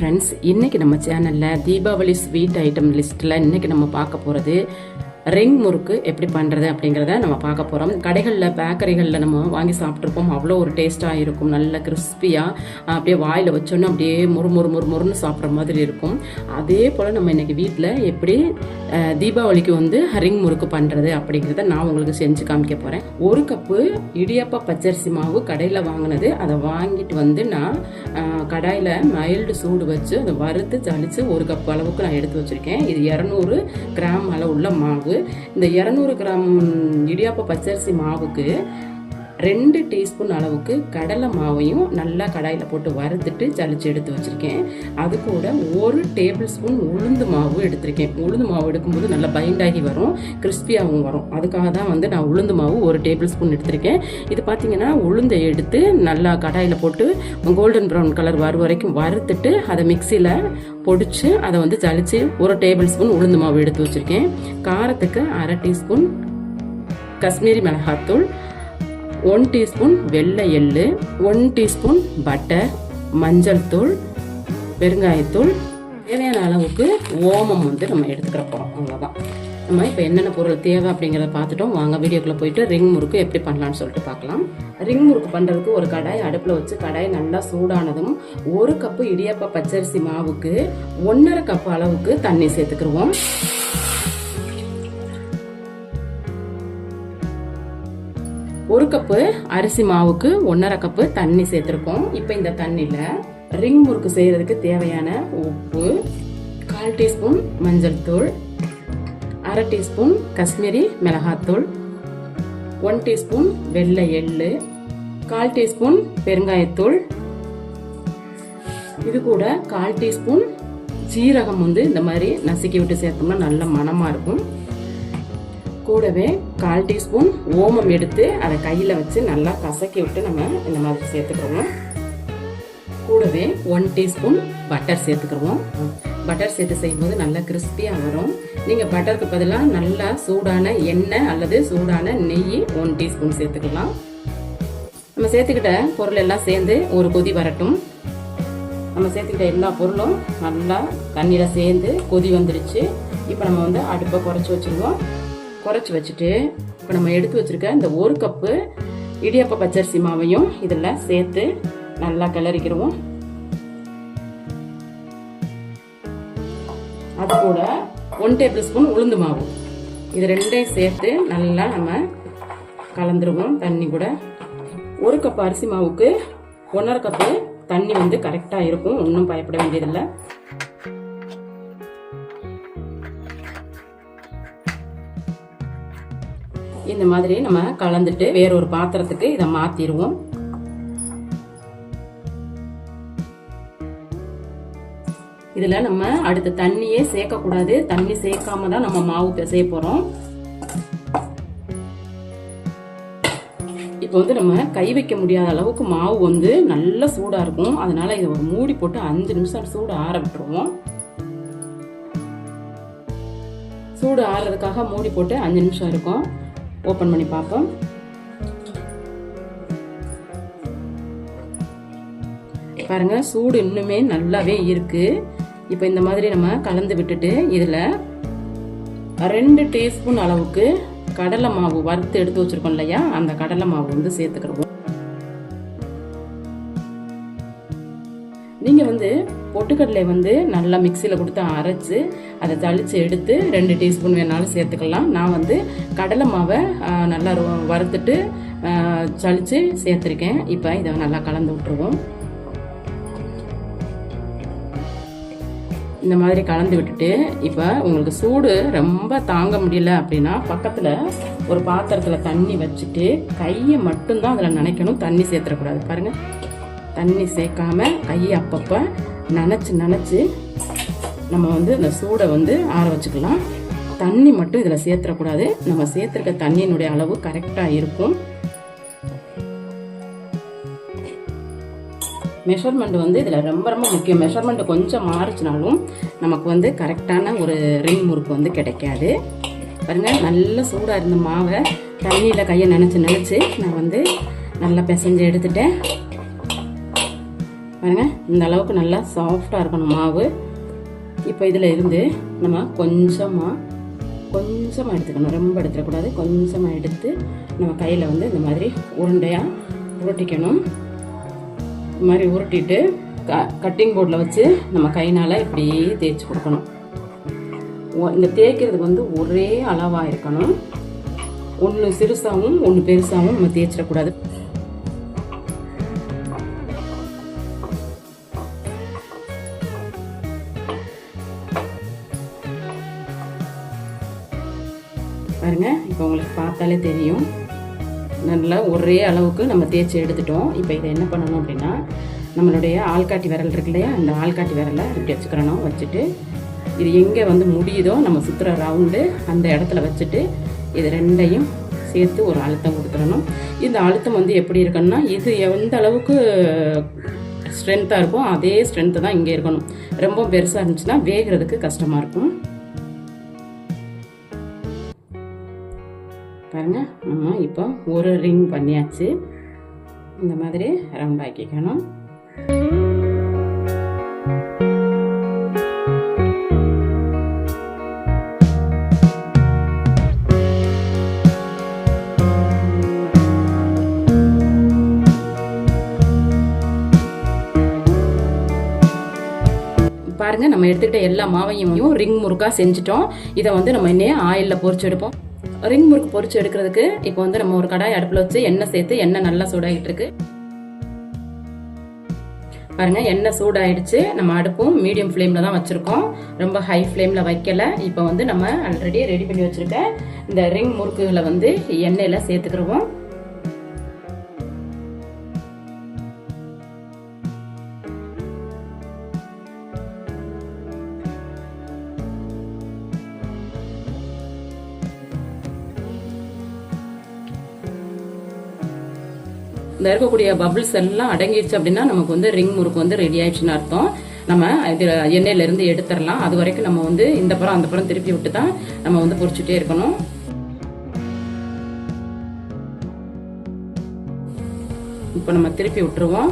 Friends இன்னைக்கு நம்ம சேனலில் தீபாவளி ஸ்வீட் ஐட்டம் லிஸ்ட்டில் இன்னைக்கு நம்ம பார்க்க போகிறது ரிங் முறுக்கு எப்படி பண்ணுறது அப்படிங்கிறத நம்ம பார்க்க போகிறோம் கடைகளில் பேக்கரிகளில் நம்ம வாங்கி சாப்பிட்ருப்போம் அவ்வளோ ஒரு டேஸ்ட்டாக இருக்கும். நல்ல கிறிஸ்பியாக அப்படியே வாயில் வச்சோன்னே அப்படியே முறு முறு முறு முறுன்னு சாப்பிட்ற மாதிரி இருக்கும். அதே போல் நம்ம இன்றைக்கி வீட்டில் எப்படி தீபாவளிக்கு வந்து ரிங் முறுக்கு பண்ணுறது அப்படிங்கிறத நான் உங்களுக்கு செஞ்சு காமிக்க போகிறேன் ஒரு கப்பு இடியப்ப பச்சரிசி மாவு கடையில் வாங்கினது. அதை வாங்கிட்டு வந்து நான் கடாயில் மைல்டு சூடு வச்சு அதை வறுத்து ஜலித்து ஒரு கப் அளவுக்கு நான் எடுத்து வச்சுருக்கேன். இது இரநூறு கிராம் அளவுள்ள மாவு. இந்த இரநூறு கிராம் இடியாப்ப பச்சரிசி மாவுக்கு ரெண்டு டீஸ்பூன் அளவுக்கு கடலை மாவையும் நல்லா கடாயில் போட்டு வறுத்துட்டு ஜலிச்சு எடுத்து வச்சுருக்கேன். அது கூட ஒரு டேபிள் ஸ்பூன் உளுந்து மாவு எடுத்திருக்கேன். உளுந்து மாவு எடுக்கும்போது நல்லா பைண்டாகி வரும் கிறிஸ்பியாகவும் வரும். அதுக்காக தான் வந்து நான் உளுந்து மாவு ஒரு டேபிள் ஸ்பூன் எடுத்திருக்கேன். இது பார்த்தீங்கன்னா உளுந்தை எடுத்து நல்லா கடாயில் போட்டு கோல்டன் ப்ரௌன் கலர் வர வரைக்கும் வறுத்துட்டு அதை மிக்சியில் பொடிச்சு அதை வந்து ஜலிச்சு ஒரு டேபிள் ஸ்பூன் உளுந்து மாவு எடுத்து வச்சுருக்கேன். காரத்துக்கு அரை டீஸ்பூன் காஷ்மீரி மிளகாத்தூள் ஒன் டீஸ்பூன் வெள்ளை எள்ளு ஒன் டீஸ்பூன் பட்டர் மஞ்சள் தூள் பெருங்காயத்தூள். தேவையான அளவுக்கு ஓமம் வந்து நம்ம எடுத்துக்கிற போகிறோம் அவ்வளோதான் நம்ம இப்போ என்னென்ன பொருள் தேவை அப்படிங்கிறத பார்த்துட்டோம். வாங்க வீடியோக்குள்ளே போயிட்டு ரிங் முறுக்கு எப்படி பண்ணலாம்னு சொல்லிட்டு பார்க்கலாம். ரிங் முறுக்கு பண்ணுறதுக்கு ஒரு கடாய் அடுப்பில் வச்சு கடாய் நல்லா சூடானதும் ஒரு கப்பு இடியாப்ப பச்சரிசி மாவுக்கு ஒன்றரை கப் அளவுக்கு தண்ணி சேர்த்துக்கிருவோம். கப்பு அரிசி மாவுக்கு ஒன்றரை கப்பு தண்ணி சேர்த்துருக்கோம். இப்போ இந்த தண்ணியில் ரிங் முறுக்கு செய்கிறதுக்கு தேவையான உப்பு கால் டீஸ்பூன் மஞ்சள் தூள் அரை டீஸ்பூன் காஷ்மீரி மிளகாத்தூள் ஒன் டீஸ்பூன் வெள்ளை எள்ளு கால் டீஸ்பூன் பெருங்காயத்தூள். இது கூட கால் டீஸ்பூன் சீரகம் வந்து இந்த மாதிரி நசுக்கி விட்டு சேர்த்தோம்னா நல்ல மனமாக இருக்கும். கூடவே கால் டீஸ்பூன் ஓமம் எடுத்து அதை கையில் வச்சு நல்லா கசக்கி விட்டு நம்ம இந்த மாதிரி சேர்த்துக்கிறோம். கூடவே ஒன் டீஸ்பூன் பட்டர் சேர்த்துக்கிடுவோம் பட்டர் சேர்த்து செய்யும்போது நல்லா கிறிஸ்பியாக வரும். நீங்கள் பட்டருக்கு பதிலாக நல்லா சூடான எண்ணெய் அல்லது சூடான நெய் ஒன் டீஸ்பூன் சேர்த்துக்கலாம். நம்ம சேர்த்துக்கிட்ட பொருள் எல்லாம் சேர்ந்து ஒரு கொதி வரட்டும். நம்ம சேர்த்துக்கிட்ட எல்லா பொருளும் நல்லா தண்ணியில் சேர்ந்து கொதி வந்துடுச்சு. இப்போ நம்ம வந்து அடுப்பை குறைச்சி வச்சுருவோம். குறைச்சி வச்சுட்டு இப்போ நம்ம எடுத்து வச்சிருக்க இந்த ஒரு கப்பு இடியப்ப பச்சரிசி மாவையும் இதில் சேர்த்து நல்லா கிளறிக்கிடுவோம். அது கூட ஒன் டேபிள் ஸ்பூன் உளுந்து மாவு. இது ரெண்டையும் சேர்த்து நல்லா நம்ம கலந்துருவோம் தண்ணி கூட. ஒரு கப் அரிசி மாவுக்கு ஒன்றரை கப்பு தண்ணி வந்து கரெக்டாக இருக்கும். ஒன்றும் பயப்பட வேண்டியதில்லை. இந்த மாதிரி நம்ம கலந்துட்டு வேற ஒரு பாத்திரத்துக்கு இதை மாத்திடுவோம். இதில் நம்ம அடுத்த தண்ணியே சேர்க்கக்கூடாது. தண்ணி சேர்க்காம தான் நம்ம மாவு பிசைய போகிறோம் இப்போ வந்து நம்ம கை வைக்க முடியாத அளவுக்கு மாவு வந்து நல்ல சூடாக இருக்கும். அதனால இதை ஒரு மூடி போட்டு அஞ்சு நிமிஷம் சூடு ஆற விட்டுருவோம். சூடு ஆறுறதுக்காக மூடி போட்டு அஞ்சு நிமிஷம் இருக்கும். ஓப்பன் பண்ணி பார்ப்போம். பாருங்க சூடு இன்னுமே நல்லாவே இருக்கு. இப்போ இந்த மாதிரி நம்ம கலந்து விட்டுட்டு இதில் ரெண்டு டீஸ்பூன் அளவுக்கு கடலை மாவு வறுத்து எடுத்து வச்சுருக்கோம் இல்லையா? அந்த கடலை மாவு வந்து சேர்த்துக்கிறோம். வந்து பொட்டுக்கடலை வந்து நல்லா மிக்சியில் கொடுத்து அரைச்சி அதை தளித்து எடுத்து ரெண்டு டீஸ்பூன் வேணாலும் சேர்த்துக்கலாம். நான் வந்து கடலை மாவை நல்லா ரொ- வறுத்துட்டு சளிச்சு சேர்த்துருக்கேன். இப்போ இதை நல்லா கலந்து விட்டுருவோம். இந்த மாதிரி கலந்து விட்டுட்டு இப்போ உங்களுக்கு சூடு ரொம்ப தாங்க முடியல அப்படின்னா பக்கத்தில் ஒரு பாத்திரத்தில் தண்ணி வச்சுட்டு கையை மட்டும்தான் அதில் நினைக்கணும். தண்ணி சேர்த்துடக்கூடாது. பாருங்கள் தண்ணி சேர்க்காம கையை அப்பப்போ நனைச்சி நனைச்சு நம்ம வந்து இந்த சூடை வந்து ஆற வச்சுக்கலாம். தண்ணி மட்டும் இதில் சேர்த்துடக்கூடாது நம்ம சேர்த்துருக்க தண்ணியினுடைய அளவு கரெக்டாக இருக்கும். மெஷர்மெண்ட் வந்து இதில் ரொம்ப ரொம்ப முக்கியம். மெஷர்மெண்ட் கொஞ்சம் மாறுச்சுனாலும் நமக்கு வந்து கரெக்டான ஒரு ரிங் முறுக்கு வந்து கிடைக்காது. பாருங்கள் நல்ல சூடாக இருந்த மாவை தண்ணியில் கையை நினச்சி நினச்சி நான் வந்து நல்லா பிசைஞ்சு எடுத்துட்டேன். பாருங்க இந்த அளவுக்கு நல்லா சாஃப்டாக இருக்கணும் மாவு. இப்போ இதில் இருந்து நம்ம கொஞ்சமாக கொஞ்சமாக எடுத்துக்கணும். ரொம்ப எடுத்துடக்கூடாது. கொஞ்சமாக எடுத்து நம்ம கையில் வந்து இந்த மாதிரி உருண்டையாக உருட்டிக்கணும். இந்த மாதிரி உருட்டிட்டு க கட்டிங் போர்டில் வச்சு நம்ம கைனால் இப்படி தேய்ச்சி கொடுக்கணும். இந்த தேய்க்கிறதுக்கு வந்து ஒரே அளவாக இருக்கணும். ஒன்று சிறுசாகவும் ஒன்று பெருசாகவும் நம்ம தேய்ச்சிடக்கூடாது. பாருங்கள் இப்போ உங்களுக்கு பார்த்தாலே தெரியும். நல்லா ஒரே அளவுக்கு நம்ம தேய்ச்சி எடுத்துட்டோம். இப்போ இதை என்ன பண்ணணும் அப்படின்னா நம்மளுடைய ஆள்காட்டி விரல் இருக்கு இல்லையா? அந்த ஆள்காட்டி விரலை இப்படி வச்சுக்கிறணும் வச்சுட்டு இது எங்கே வந்து முடியுதோ நம்ம சுற்றுற ரவுண்டு அந்த இடத்துல வச்சுட்டு இது ரெண்டையும் சேர்த்து ஒரு அழுத்தம் கொடுத்துடணும். இந்த அழுத்தம் வந்து எப்படி இருக்குன்னா இது எந்த அளவுக்கு ஸ்ட்ரென்த்தாக இருக்கும் அதே ஸ்ட்ரென்த்து தான் இங்கே இருக்கணும். ரொம்ப பெருசாக இருந்துச்சுன்னா வேகிறதுக்கு கஷ்டமாக இருக்கும். பாருங்க நம்ம இப்போ ஒரு ரிங் பண்ணியாச்சு. இந்த மாதிரி ரவுண்ட் ஆக்கிக்கணும். பாருங்க நம்ம எடுத்துக்கிட்ட எல்லா மாவையும் ரிங் முறுக்கா செஞ்சுட்டோம். இதை வந்து நம்ம இன்னே ஆயிலில் பொரிச்சு எடுப்போம். ரிங் முறுக்கு பொறிச்சு எடுக்கிறதுக்கு இப்போ வந்து நம்ம ஒரு கடாய் அடுப்பில் வச்சு எண்ணெய் சேர்த்து எண்ணெய் நல்லா சூடாகிட்டு இருக்கு. பாருங்க எண்ணெய் சூடாயிடுச்சு. நம்ம அடுப்பும் மீடியம் ஃப்ளேமில் தான் வச்சுருக்கோம். ரொம்ப ஹை ஃப்ளேமில் வைக்கல. இப்போ வந்து நம்ம ஆல்ரெடி ரெடி பண்ணி வச்சுருக்க இந்த ரிங் முறுக்குகளை வந்து எண்ணெயில் சேர்த்துக்கிருவோம். இந்த இருக்கக்கூடிய பபிள்ஸ் எல்லாம் அடங்கிடுச்சு அப்படின்னா நமக்கு வந்து ரிங் முறுக்கு வந்து ரெடி ஆயிடுச்சுன்னு அர்த்தம். நம்ம இது எண்ணெயில இருந்து எடுத்துடலாம். அது வரைக்கும் நம்ம வந்து இந்த புறம் அந்த புறம் திருப்பி விட்டு தான் நம்ம வந்து பொறிச்சுட்டே இருக்கணும். இப்போ நம்ம திருப்பி விட்டுருவோம்.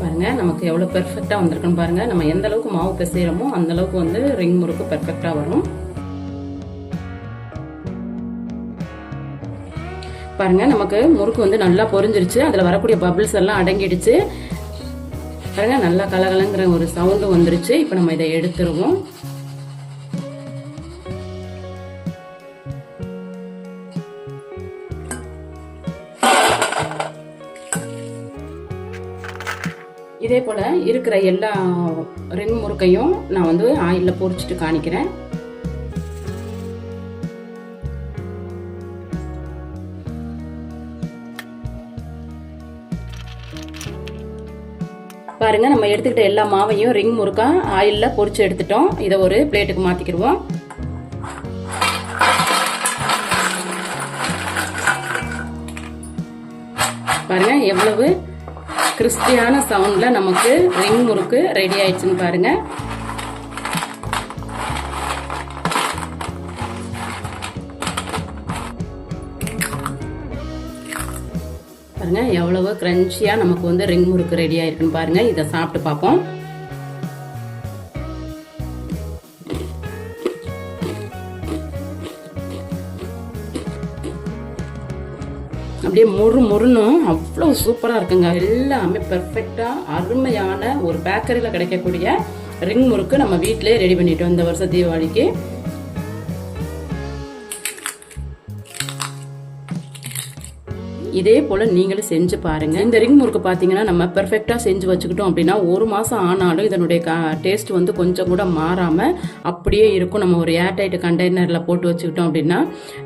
பாருங்க நமக்கு எவ்வளோ பெர்ஃபெக்டாக வந்திருக்குன்னு பாருங்க. நம்ம எந்த அளவுக்கு மாவு பிசைகிறோமோ அந்த அளவுக்கு வந்து ரிங் முறுக்கு பெர்ஃபெக்டாக வரும் பாருங்கள் நமக்கு முறுக்கு வந்து நல்லா பொரிஞ்சிருச்சு. அதில் வரக்கூடிய பபிள்ஸ் எல்லாம் அடங்கிடுச்சு. பாருங்க நல்லா கலகலங்கிற ஒரு சவுண்டு வந்துருச்சு. இப்போ நம்ம இதை எடுத்துருவோம். இதே போல் இருக்கிற எல்லா ரெண்டு முறுக்கையும் நான் வந்து ஆயிலில் பொரிச்சிட்டு காணிக்கிறேன். பாருங்க நம்ம எடுத்துக்கிட்ட எல்லா மாவையும் ரிங் முறுக்கா ஆயில்ல பொறிச்சு எடுத்துட்டோம். இதை ஒரு பிளேட்டுக்கு மாத்திக்கிடுவோம். பாருங்க எவ்வளவு கிறிஸ்டியான சவுண்ட்ல நமக்கு ரிங் முறுக்கு ரெடி ஆயிடுச்சுன்னு பாருங்க. பாருங்கள் எவ்வளவு க்ரன்ச்சியாக நமக்கு வந்து ரிங் முறுக்கு ரெடி ஆயிருக்குன்னு பாருங்க. இதை சாப்பிட்டு பார்ப்போம். அப்படியே முறு முறுனும் அவ்வளோ சூப்பராக இருக்குங்க. எல்லாமே பெர்ஃபெக்டாக அருமையான ஒரு பேக்கரியில் கிடைக்கக்கூடிய ரிங் முறுக்கு நம்ம வீட்டிலே ரெடி பண்ணிட்டோம் இந்த வருஷம் தீபாவளிக்கு. இதே போல் நீங்களும் செஞ்சு பாருங்க. இந்த ரிங் முறுக்கு பார்த்தீங்கன்னா நம்ம பெர்ஃபெக்டாக செஞ்சு வச்சுக்கிட்டோம் அப்படின்னா ஒரு மாதம் ஆனாலும் இதனுடைய டேஸ்ட் வந்து கொஞ்சம் கூட மாறாமல் அப்படியே இருக்கும். நம்ம ஒரு ஏர்டைட் கண்டெய்னரில் போட்டு வச்சுக்கிட்டோம் அப்படின்னா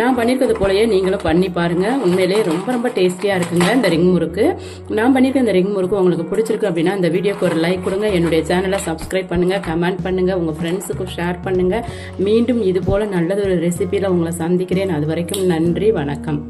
நான் பண்ணியிருக்கிறது போலயே நீங்களும் பண்ணி பாருங்க. உண்மையிலேயே ரொம்ப ரொம்ப டேஸ்டியாக இருக்குங்க இந்த ரிங் முறுக்கு. நான் பண்ணியிருக்க இந்த ரிங் முறுக்கு உங்களுக்கு பிடிச்சிருக்கு அப்படின்னா இந்த வீடியோக்கு ஒரு லைக் கொடுங்க. என்னுடைய சேனலை சப்ஸ்கிரைப் பண்ணுங்க கமெண்ட் பண்ணுங்க உங்கள் ஃப்ரெண்ட்ஸுக்கும் ஷேர் பண்ணுங்க. மீண்டும் இது போல நல்லது ஒரு ரெசிபியில் உங்களை சந்திக்கிறேன். அது வரைக்கும் நன்றி வணக்கம்.